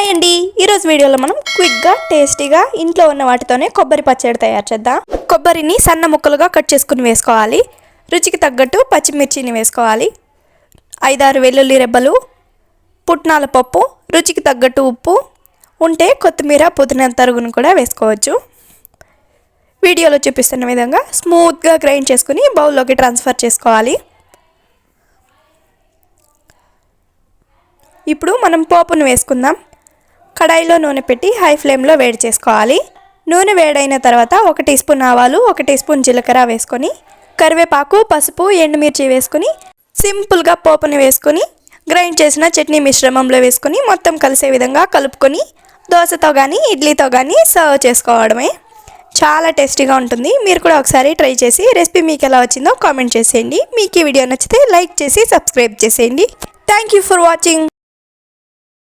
Hi అండి ఈరోజు వీడియోలో మనం క్విక్గా టేస్టీగా ఇంట్లో ఉన్న వాటితోనే కొబ్బరి పచ్చడి తయారు చేద్దాం. కొబ్బరిని సన్న ముక్కలుగా కట్ చేసుకుని వేసుకోవాలి. రుచికి తగ్గట్టు పచ్చిమిర్చిని వేసుకోవాలి. ఐదారు వెల్లుల్లి రెబ్బలు పుట్నాల పప్పు రుచికి తగ్గట్టు ఉప్పు ఉంటే కొత్తిమీర పుదీనా తరుగును కూడా వేసుకోవచ్చు. వీడియోలో చూపిస్తున్న విధంగా స్మూత్గా గ్రైండ్ చేసుకుని బౌల్లోకి ట్రాన్స్ఫర్ చేసుకోవాలి. ఇప్పుడు మనం పోపును వేసుకుందాం. కడాయిలో నూనె పెట్టి హై ఫ్లేమ్లో వేడి చేసుకోవాలి. నూనె వేడైన తర్వాత ఒక టీ స్పూన్ ఆవాలు ఒక టీ స్పూన్ జీలకర్ర వేసుకొని కరివేపాకు పసుపు ఎండుమిర్చి వేసుకొని సింపుల్గా పోపుని వేసుకొని గ్రైండ్ చేసిన చట్నీ మిశ్రమంలో వేసుకొని మొత్తం కలిసే విధంగా కలుపుకొని దోశతో కానీ ఇడ్లీతో కానీ సర్వ్ చేసుకోవడమే. చాలా టేస్టీగా ఉంటుంది. మీరు కూడా ఒకసారి ట్రై చేసి రెసిపీ మీకు ఎలా వచ్చిందో కామెంట్ చేసేయండి. మీకు ఈ వీడియో నచ్చితే లైక్ చేసి సబ్స్క్రైబ్ చేసేయండి. Thank you for watching